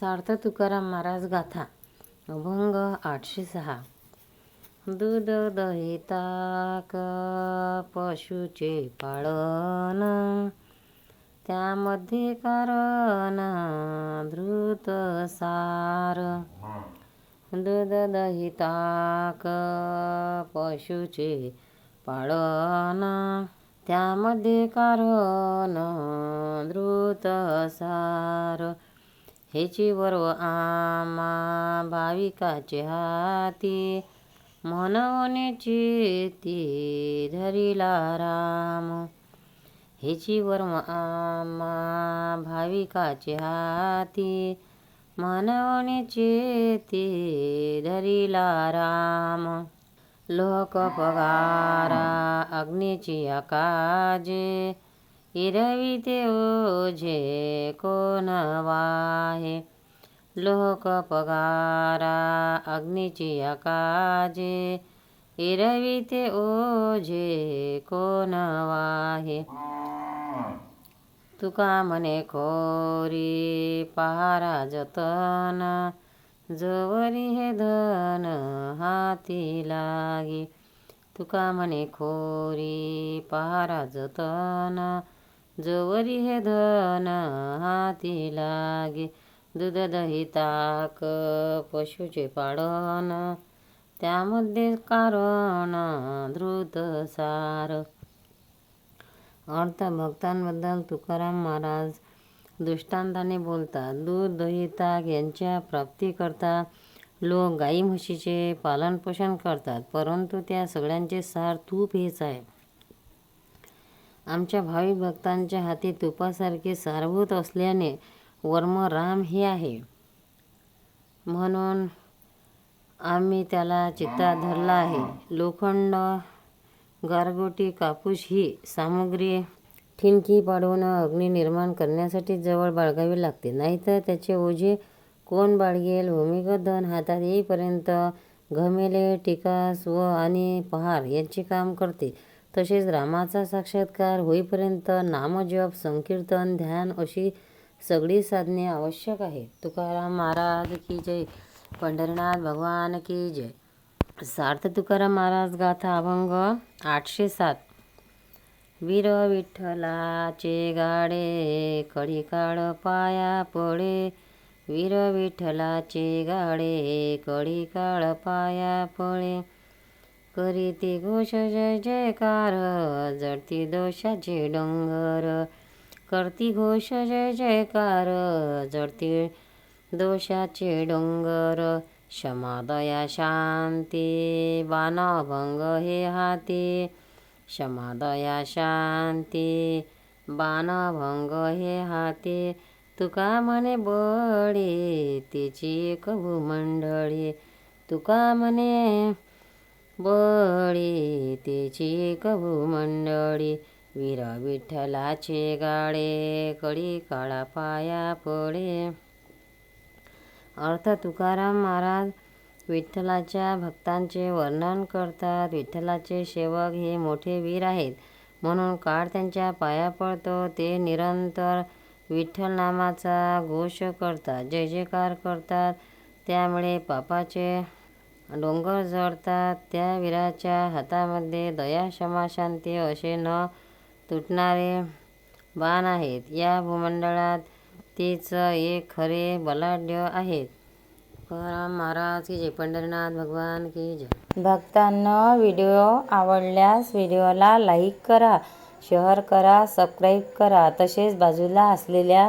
सार्थ तुकाराम महाराज गाथा अभंग आठशे सहा. दूध दही ताक पशुचे पाळन त्यामध्ये कारण धृत सार. दूध दही ताक पशुचे पाळन त्यामध्ये कारण धृत सार. हेची वर्व आमा भाविकाचे हाती. म्हणवण्याची ती धरिला राम. हेची वर्म आमा भाविकाचे हाती. म्हणवण्याचे ती धरिला राम. लोक पगारा अग्निची आकाजे. इरविते ओझे कोण वाहे? लोक पगारा अग्नीची आकाजे. इरविते ओझे कोण वाहे? तुका म्हणे खोरी पहारा जतन. जवरी हे धन हाती लागे. तुका म्हणे खोरी पहारा जतन. जवरी हे धन हाती लागे. दूध दही ताक पशुचे पाडन. त्यामध्ये कारण धृत सार. अर्थ भक्तांबद्दल तुकाराम महाराज दृष्टांताने बोलतात दूध दही ताक यांच्या प्राप्तीकरता लोक गाई म्हशीचे पालनपोषण करतात परंतु त्या सगळ्यांचे सार तूप हेच आहे. आमच्या भावी भक्तांच्या हाती तुपासारखे सारभूत असल्याने वर्म राम हे आहे. म्हणून आम्ही त्याला चित्तात धरला आहे. लोखंड गारगोटी कापूस ही सामग्री ठिणकी पाडून अग्नी निर्माण करण्यासाठी जवळ बाळगावी लागते. नाहीतर त्याचे ओझे कोण बाळगेल? भूमिगत धन हातात येईपर्यंत घमेले टिकास व आणि पहार यांचे काम करते. तसेच रामाचा साक्षात्कार होईपर्यंत नामजप संकीर्तन ध्यान अशी सगळी साधने आवश्यक आहे तुकाराम महाराज की जय. पंढरीनाथ भगवान की जय. सार्थ तुकाराम महाराज गाथा अभंग आठशे सात. वीर विठ्ठलाचे गाडे कडी काळ पाया पडे. वीर विठ्ठलाचे गाडे कडी काळ पाया पळे करीती घोष जय जयकार जडती दोषाचे डोंगर. करती घोष जय जयकार जडती दोषाचे डोंगर. क्षमादया शांती बाणभंग हे हाती. क्षमादया शांती बाणभंग हे हाती. तुका म्हणे बळी तिची एक भूमंडळी. तुका म्हणे बळी तिची एक भूमंडळी वीर विठ्ठलाचे गाडे कडी काळा पाया पडे. अर्थ तुकाराम महाराज विठ्ठलाच्या भक्तांचे वर्णन करतात. विठ्ठलाचे सेवक हे मोठे वीर आहेत. म्हणून काळ त्यांच्या पाया पडतो. ते निरंतर विठ्ठल नामाचा घोष करतात जय जयकार करतात. त्यामुळे पापाचे डोंगर जळतात त्या वीराच्या हातामध्ये दया क्षमा शांती असे न तुटणारे बाण आहेत. या भूमंडळात तीच एक खरे बलाढ्य आहेत. महाराज की जय. पंढरीनाथ भगवान की जय. भक्तांना व्हिडिओ आवडल्यास व्हिडिओला लाईक करा शेअर करा सबस्क्राईब करा. तसेच बाजूला असलेल्या